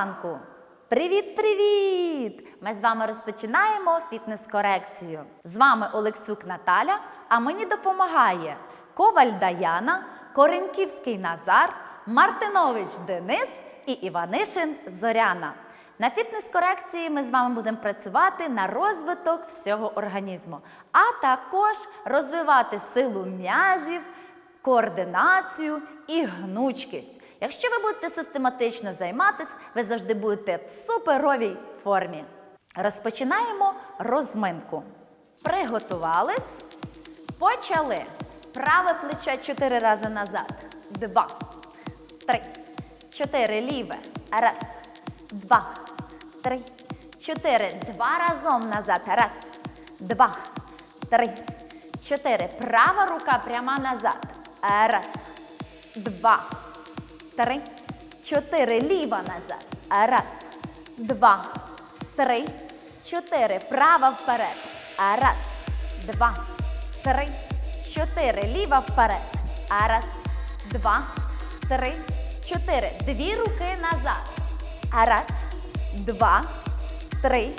Ранку! Привіт-привіт! Ми з вами розпочинаємо фітнес-корекцію. З вами Олексюк Наталя, а мені допомагає Коваль Даяна, Кореньківський Назар, Мартинович Денис і Іванишин Зоряна. На фітнес-корекції ми з вами будемо працювати на розвиток всього організму, а також розвивати силу м'язів, координацію і гнучкість. Якщо ви будете систематично займатися, ви завжди будете в суперовій формі. Розпочинаємо розминку. Приготувались. Почали. Праве плече чотири рази назад. Два. Три. Чотири. Ліве. Раз. Два. Три. Чотири. Два разом назад. Раз. Два. Три. Чотири. Права рука пряма назад. Раз. Два. Три. Чотири. Ліва назад. Раз. Два. Три. Чотири. Права вперед. Раз. Два. Три. Чотири. Ліва вперед. Раз. Два. Три. Чотири. Дві руки назад. Раз. Два. Три.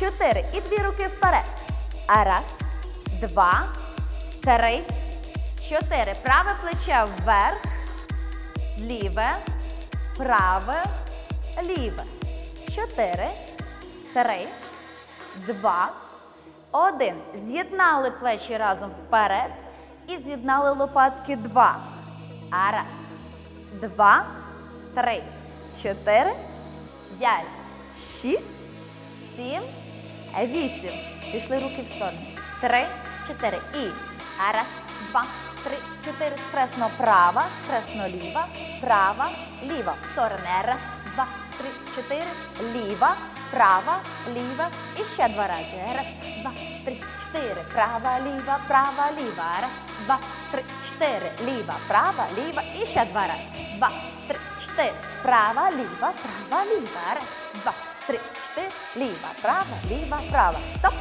Чотири. І дві руки вперед. Раз. Два. Три. Чотири. Праве плече вверх. Ліве. Праве. Ліве. Чотири. Три. Два. Один. З'єднали плечі разом вперед. І з'єднали лопатки два. А раз. Два. Три. Чотири. П'ять. Шість. Сім. Вісім. Пішли руки в сторону. Три, чотири. І. А раз, два, три, чотири. Спресно права, спресно ліва, права, ліва. В сторони. Раз, два, три, чотири. Ліва, права, ліва. І ще два рази. Раз, два, три, чотири. Права, ліва, права, ліва. Раз, два, три, чотири. Ліва, права, ліва. І ще два рази. Два, три, чотири. Права, ліва, права, ліва. Раз, два, три, чотири. Ліва, права, ліва, права. Стоп.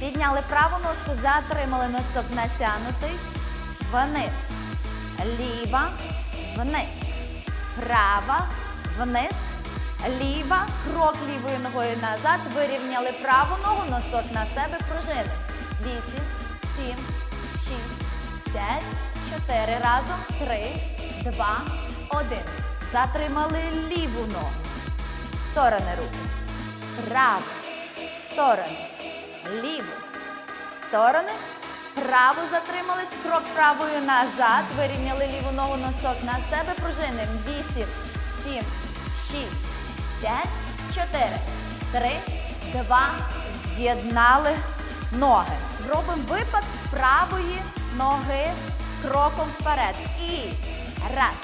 Підняли праву ножку, затримали носок натягнутий. Вниз. Ліва, вниз. Права, вниз. Ліва. Крок лівою ногою назад. Вирівняли праву ногу, носок на себе пружини. Вісім, сім, шість, п'ять, чотири. Разом. Три, два, один. Затримали ліву ногу. Сторони руки. Право. В Сторони. Ліву. Сторони. Праву затримались. Крок правою назад. Вирівняли ліву ногу носок на себе. Пружини. Вісім, сім, шість, п'ять, чотири, три, два. З'єднали ноги. Робимо випад з правої ноги кроком вперед. І раз,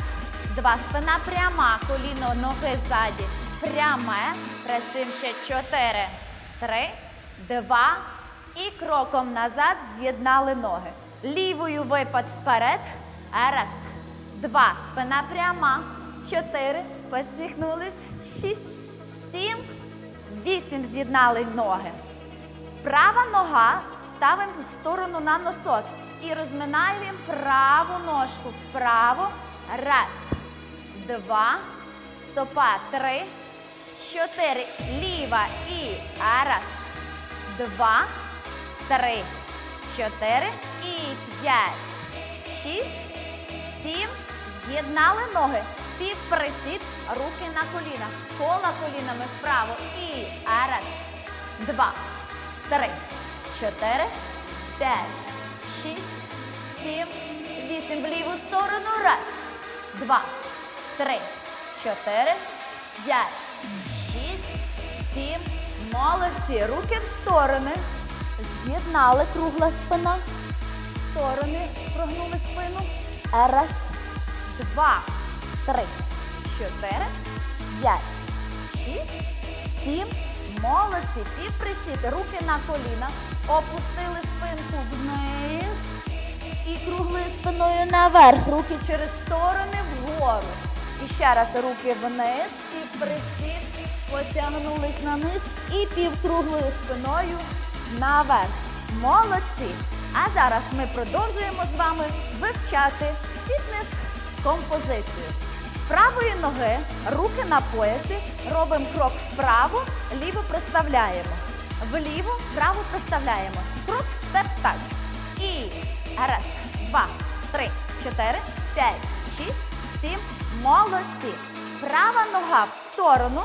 два. Спина пряма. Коліно ноги ззаді. Пряме. Працюємо ще чотири, три, два. І кроком назад з'єднали ноги. Лівою випад вперед. Раз, два. Спина пряма. Чотири. Посміхнулись. Шість, сім, вісім. З'єднали ноги. Права нога ставимо в сторону на носок. І розминаємо праву ножку вправо. Раз, два, стопа. Три, чотири. Ліва і раз, два, три, чотири і п'ять, шість, сім. З'єднали ноги. Півприсід, руки на колінах. Кола колінами вправо. І раз, два, три, чотири, п'ять, шість, сім, вісім. В ліву сторону. Раз, два, три, чотири, п'ять, шість, сім. Молодці. Руки в сторони. З'єднали кругла спина. Сторони прогнули спину. Раз, два, три, чотири, п'ять, шість, сім. Молодці. Півприсід. Руки на коліна. Опустили спинку вниз. І круглою спиною наверх. Руки через сторони вгору. І ще раз руки вниз. Півприсід. Потягнулись на низ. І півкруглою спиною наверх. Молодці. А зараз ми продовжуємо з вами вивчати фітнес-композицію. З правої ноги, руки на поясі, робимо крок вправо, ліво проставляємо. Вліво, вправо проставляємо. Крок степ-тач. І раз, два, три, чотири, п'ять, шість, сім. Молодці. Права нога в сторону.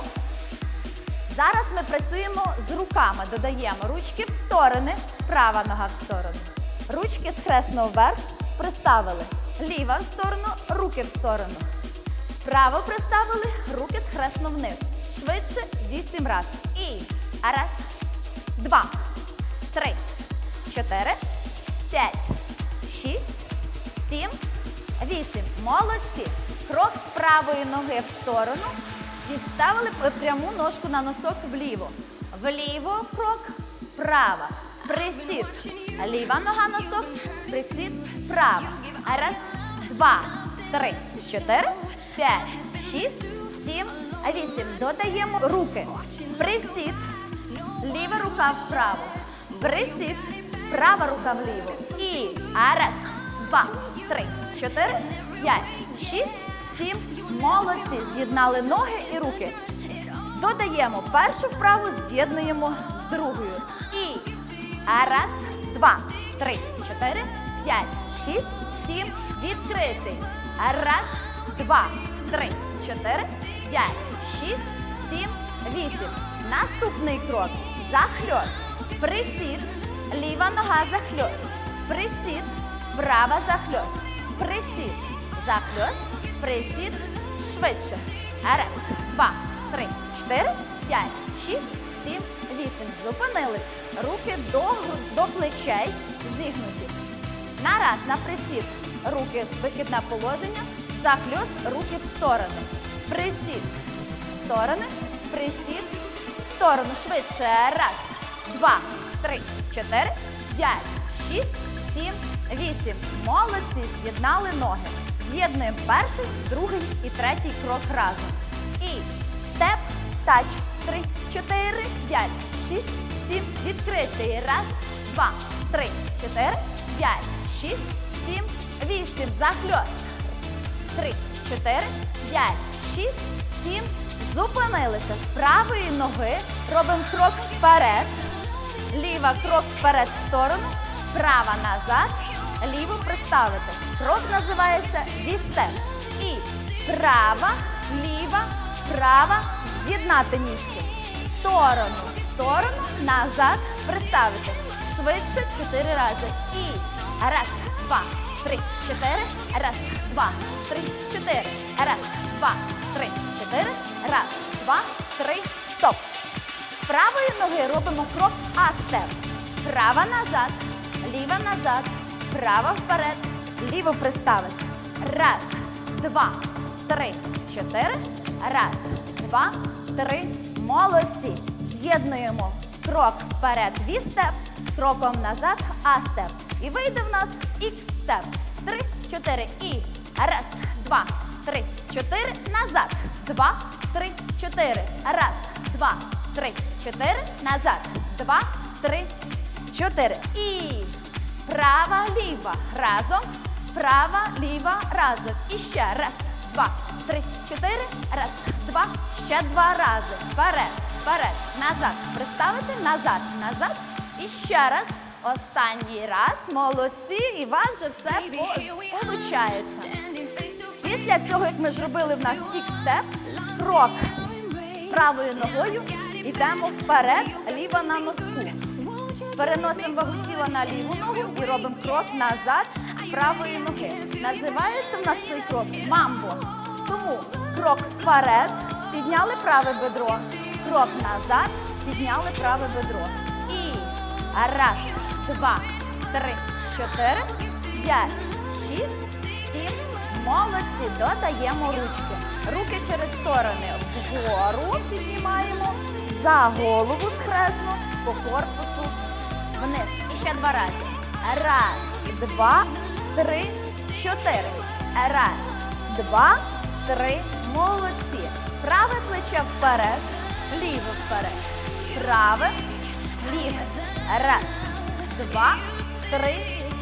Зараз ми працюємо з руками. Додаємо ручки в сторони, права нога в сторону. Ручки схресно вверх, приставили. Ліва в сторону, руки в сторону. Право приставили, руки схресно вниз. Швидше вісім раз. І раз, два, три, чотири, п'ять, шість, сім, вісім. Молодці. Крок з правої ноги в сторону. Відставили пряму ножку на носок вліво. Вліво крок, права. Присід. Ліва нога носок, присід, права. Раз, два, три, чотири, п'ять, шість, сім, вісім. Додаємо руки. Присід. Ліва рука вправо. Присід. Права рука вліво. І раз, два, три, чотири, п'ять, шість, сім. Молодці. З'єднали ноги і руки. Додаємо першу вправу, з'єднуємо з другою. І раз, два, три, чотири, п'ять, шість, сім. Відкритий. Раз, два, три, чотири, п'ять, шість, сім, вісім. Наступний крок. Захльост. Присід. Ліва нога захльост. Присід. Права захльост. Присід. Захльост. Присід. Швидше. Раз, два, три, чотири, п'ять, шість, сім, вісім. Зупинились. Руки до, до плечей зігнуті. Нараз на присід. Руки в вихідне положення. Захльост, руки в сторони. Присід. В сторони. Присід. В сторону. Швидше. Раз, два, три, чотири, п'ять, шість, сім, вісім. Молодці. З'єднали ноги. З'єднуємо перший, другий і третій крок разом. І степ, тач. Три, чотири, п'ять, шість, сім. Відкритий. Раз, два, три, чотири, п'ять, шість, сім, вісім. Захльост. Три, чотири, п'ять, шість, сім. Зупинилися. З правої ноги робимо крок вперед. Ліва крок вперед в сторону. Права назад. Ліву приставити. Крок називається вістеп. І права, ліва, права. З'єднати ніжки. Сторону, сторону, назад. Приставити. Швидше чотири рази. І раз, два, три, чотири. Раз, два, три, чотири. Раз, два, три, чотири. Раз, два, три. Стоп. З правої ноги робимо крок астеп. Права назад, ліва назад, права вперед, ліву приставити. Раз, два, три, чотири. Раз, два, три. Молодці. З'єднуємо крок вперед вістеп з кроком назад астеп. І вийде в нас ікс-степ. Три, чотири. І раз, два, три, чотири. Назад. Два, три, чотири. Раз, два, три, чотири. Назад. Два, три, чотири. І права, ліва. Разом. Права, ліва, разом. І ще раз, два, три, чотири. Раз, два, ще два рази. Вперед, вперед, назад. Приставити назад, назад. І ще раз. Останній раз. Молодці. І у вас же все получається. Після цього, як ми зробили в нас кік-степ, крок правою ногою йдемо вперед, ліва на носку. Переносимо вагу тіла на ліву ногу і робимо крок назад з правої ноги. Називається в нас цей крок мамбо. Тому крок вперед, підняли праве бедро, крок назад, підняли праве бедро. І раз, два, три, чотири, п'ять, шість, сім. Молодці. Додаємо ручки. Руки через сторони вгору піднімаємо, за голову схресно, по корпусу вниз. І ще два рази. Раз, два, три, чотири. Раз, два, три. Молодці. Праве плече вперед, ліве вперед. Праве, ліве. Раз, два, три,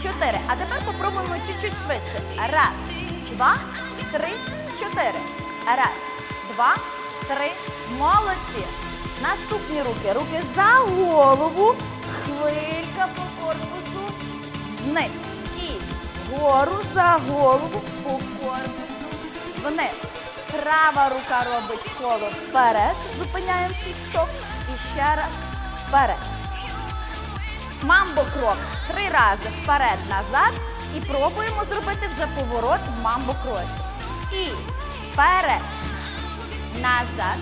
чотири. А тепер попробуємо чуть-чуть швидше. Раз, два, три, чотири. Раз, два, три. Молодці. Наступні руки. Руки за голову. Хвилька по корпусу. Вниз. І вгору за голову по корпусу. Вниз. Права рука робить коло вперед. Зупиняємо всіх стоп. І ще раз вперед. Мамбо крок. Три рази вперед-назад. І пробуємо зробити вже поворот в мамбо кроці. І вперед. Назад.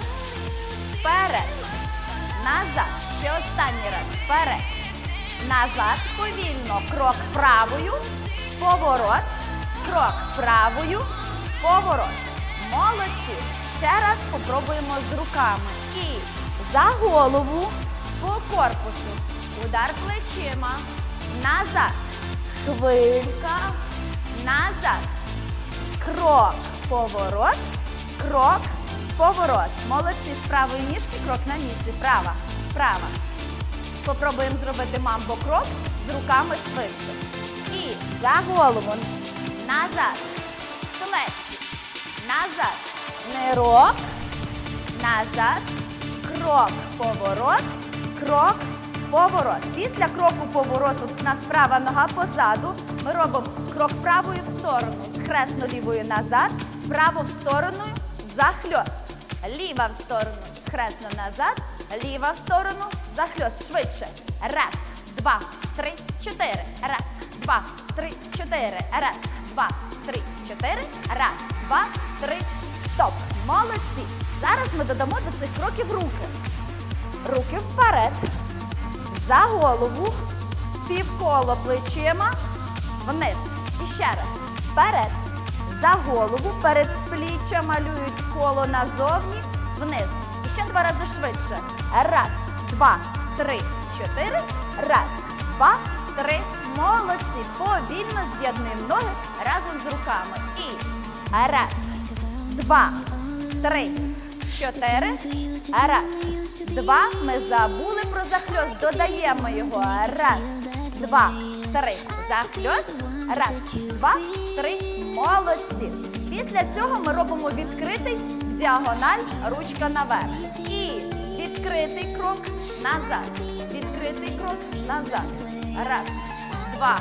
Вперед. Назад. Ще останній раз. Вперед. Назад. Повільно. Крок правою. Поворот. Крок правою. Поворот. Молодці. Ще раз попробуємо з руками. І за голову по корпусу. Удар плечима. Назад. Хвилька. Назад. Крок, поворот, крок, поворот. Молодці з правої ніжки, крок на місці. Права, права. Попробуємо зробити мамбо крок з руками швидше. І за голову. Назад. Плечі. Назад. Нирок. Назад. Крок, поворот. Крок, поворот. Після кроку повороту у нас права нога позаду. Ми робимо крок правою в сторону, схресно лівою назад, право в сторону, захльост. Ліва в сторону, схресно назад, ліва сторону, захльост. Швидше. Раз, два, три, чотири. Раз, два, три, чотири. Раз, два, три, чотири. Раз, два, три. Стоп. Молодці. Зараз ми додамо до цих кроків руки. Руки вперед. За голову. Півколо плечима. Вниз. І ще раз. Вперед. За голову. Перед пліччя малюють коло назовні. Вниз. Ще два рази швидше. Раз, два, три, чотири. Раз, два, три. Молодці. Повільно з'єднуємо ноги разом з руками. І раз, два, три, чотири. Раз, два. Ми забули про захльост. Додаємо його. Раз, два, три. Захльост. Раз, два, три. Молодці. Після цього ми робимо відкритий діагональ, ручка наверх. І відкритий крок назад. Відкритий крок назад. Раз, два,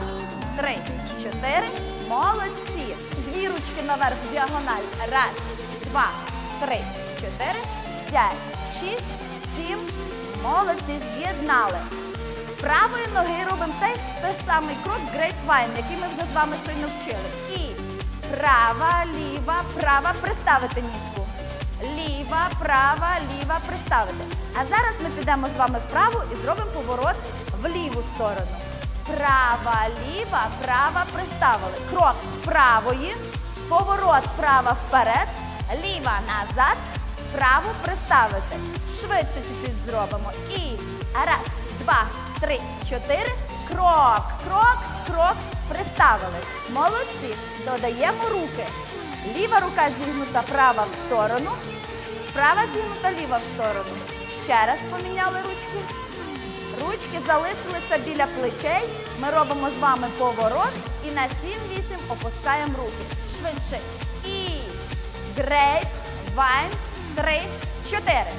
три, чотири. Молодці. Дві ручки наверх діагональ. Раз, два, три, чотири, п'ять, шість, сім. Молодці. З'єднали. Правої ноги робимо теж той самий крок Grapevine, який ми вже з вами щойно вчили. І права, ліва, права, приставити ніжку. Ліва, права, ліва, приставити. А зараз ми підемо з вами вправо і зробимо поворот в ліву сторону. Права, ліва, права, приставили. Крок правої, поворот права вперед, ліва назад, праву приставити. Швидше чуть-чуть зробимо. І раз, два, три, чотири. Крок, крок, крок. Приставили. Молодці. Додаємо руки. Ліва рука зігнута права в сторону. Права зігнута ліва в сторону. Ще раз поміняли ручки. Ручки залишилися біля плечей. Ми робимо з вами поворот і на 7-8 опускаємо руки. Швидше. І грейп, вайн, три, чотири.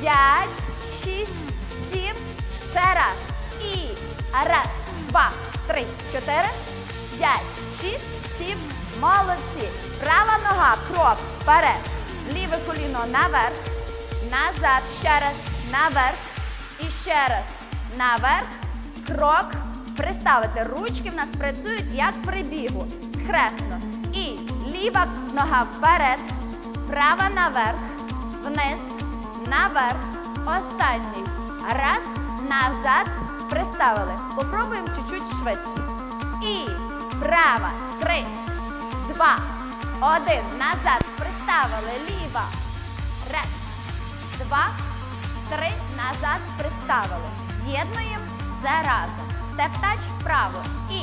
П'ять, шість, сім. Ще раз. І раз, два, три, чотири, п'ять, шість, сім. Молодці. Права нога, крок вперед. Ліве коліно наверх. Назад. Ще раз. Наверх. І ще раз. Наверх. Крок. Приставити. Ручки в нас працюють як при бігу. Схресно. І ліва нога вперед. Права наверх. Вниз. Наверх. Останній. Раз. Назад. Приставили. Попробуємо чуть-чуть швидше. І права. Три. Два. Один. Назад. Приставили. Ліва. Раз. Два. Три. Назад. Приставили. З'єднуємо все разом. Степ-тач вправо. І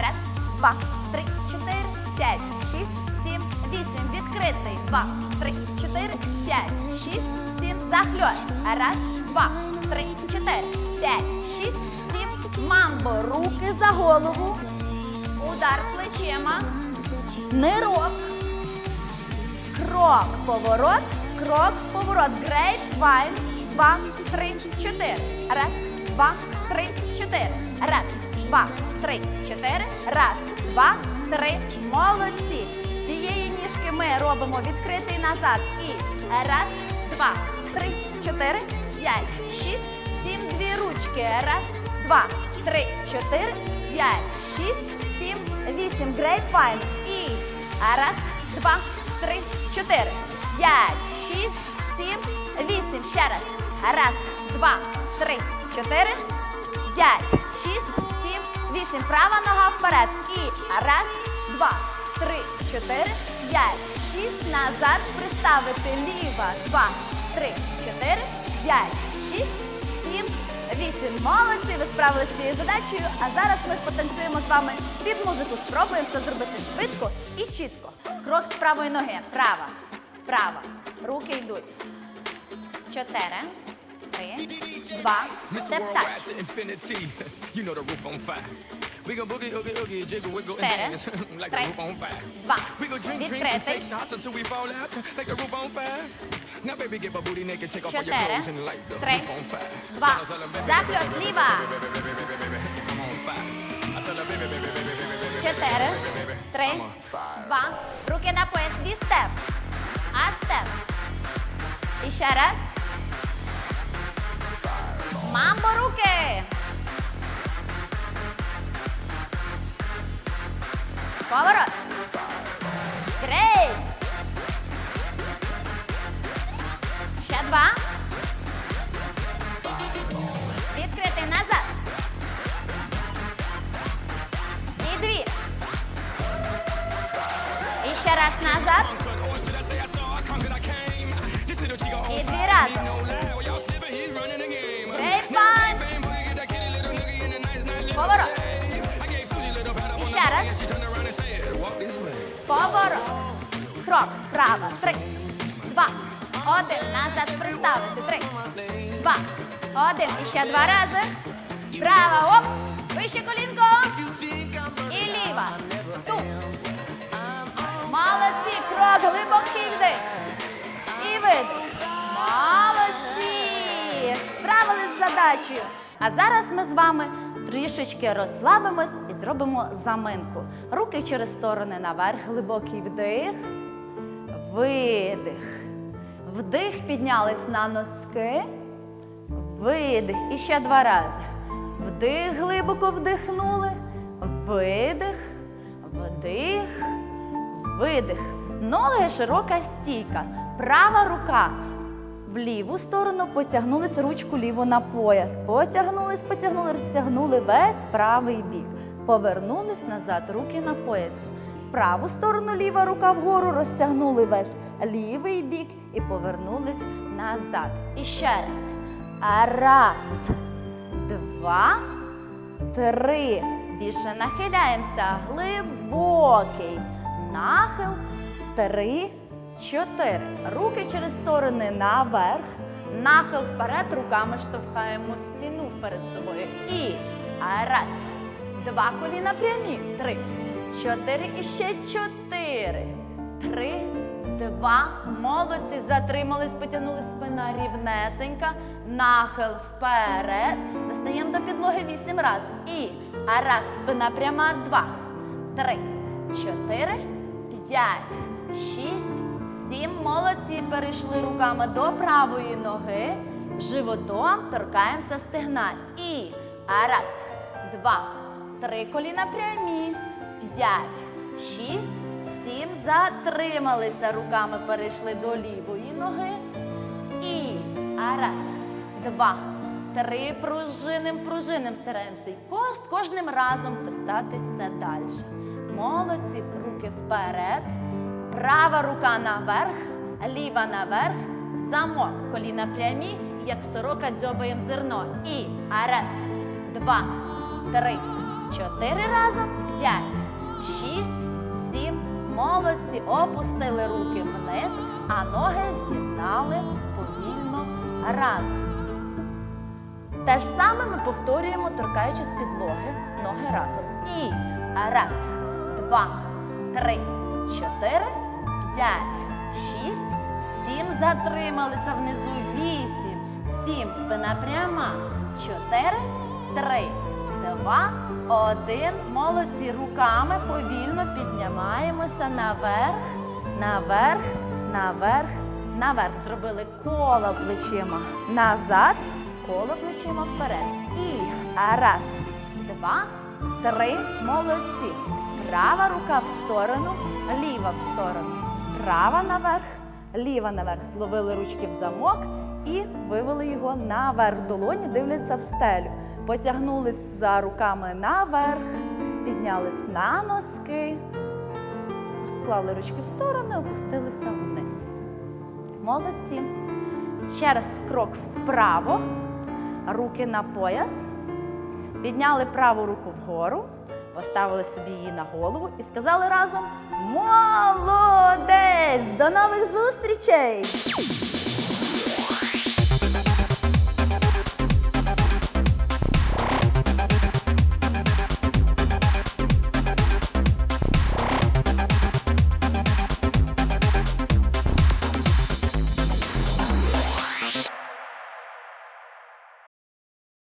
раз, два, три, чотири, п'ять, шість, сім, вісім. Відкритий. Два, три, чотири, п'ять, шість, сім. Захльост. Раз, два, три, чотири, п'ять, шість, сім. Мамбо. Руки за голову. Удар плечима. Нирок. Крок. Поворот, крок, поворот. Грейп, вайн. Два, три, чотири. Раз, два, три, чотири. Раз, два, три, чотири. Раз, два, три. Молодці. Цієї ніжки ми робимо відкритий назад. І раз, два, три, чотири, п'ять, шість, сім, дві ручки. Раз, два, три, чотири, п'ять, шість, сім, вісім. Грейпвайн. І раз, два, три, чотири, п'ять, шість, сім, вісім. Ще раз. Раз, два, три, чотири, п'ять, шість, сім, вісім. Права нога вперед. І раз, два, три, чотири, п'ять, шість. Назад приставити. Ліва. Два, три, чотири, п'ять, шість, вісім. Молодці, ви справилися з цією задачею. А зараз ми потанцюємо з вами під музику. Спробуємо це зробити швидко і чітко. Крок з правої ноги. Права. Права. Руки йдуть. Чотири. Три. Два. Mr. We go boogie, oogie, oogie, jiggle, wiggle, and dance like the roof on fire. Va. We go drink drink, and take shots until we fall out like the roof on fire. Now baby get my booty naked, take off all your clothes and light the roof on fire. Va. Zaključ, Liva. I'm on fire. I tell her, baby, baby, baby, baby, baby. Četiri, dva, ruke na pojezdi step. A step. I še raz. Mambo ruke. Приставити. Три. Два. Один. І ще два рази. Право. Оп. Вище колінко. І ліва. Тут. Молодці. Крок. Глибокий вдих. І видих. Молодці. Справились з задачею. А зараз ми з вами трішечки розслабимось і зробимо заминку. Руки через сторони наверх, глибокий вдих, видих. Вдих, піднялись на носки. Видих. І ще два рази. Вдих, глибоко вдихнули. Видих. Вдих. Видих. Ноги широка стійка. Права рука в ліву сторону потягнулись ручку ліву на пояс. Потягнулись, потягнули, розтягнули весь правий бік. Повернулись назад, руки на поясі. Праву сторону ліва рука вгору, розтягнули весь лівий бік і повернулись назад. І ще раз. Раз, два, три. Більше нахиляємося. Глибокий нахил. Три, чотири. Руки через сторони наверх. Нахил вперед. Руками штовхаємо стіну перед собою. І раз, два коліна прямі. Три, чотири і ще чотири. Три, два. Молодці. Затримались, потягнули спина рівнесенька. Нахил вперед. Достаємо до підлоги вісім разів. І раз, спина пряма. Два, три, чотири, п'ять, шість, сім. Молодці. Перейшли руками до правої ноги. Животом торкаємося стегна. І раз, два, три коліна прямі. П'ять, шість, сім. Затрималися руками, перейшли до лівої ноги. І раз, два, три пружиним, пружиним стараємося. І з кожним разом достати все далі. Молодці, руки вперед. Права рука наверх, ліва наверх, замок, коліна прямі, як сорока дзьобаємо зерно. І раз, два, три, чотири разом, п'ять, шість, сім. Молодці. Опустили руки вниз, а ноги з'єднали повільно разом. Те ж саме ми повторюємо, торкаючись підлоги, ноги разом. І раз, два, три, чотири, п'ять, шість, сім. Затрималися внизу. Вісім, сім. Спина пряма. Чотири, три, два, один. Молодці. Руками повільно піднімаємося наверх, наверх, наверх, наверх. Зробили коло плечима назад, коло плечима вперед. І раз, два, три. Молодці. Права рука в сторону, ліва в сторону. Права наверх, ліва наверх. Зловили ручки в замок і вивели його наверх. Долоні дивляться в стелю. Потягнулись за руками наверх, піднялись на носки, склали ручки в сторону, опустилися вниз. Молодці. Ще раз крок вправо, руки на пояс. Підняли праву руку вгору, поставили собі її на голову і сказали разом Молодець! До нових зустрічей!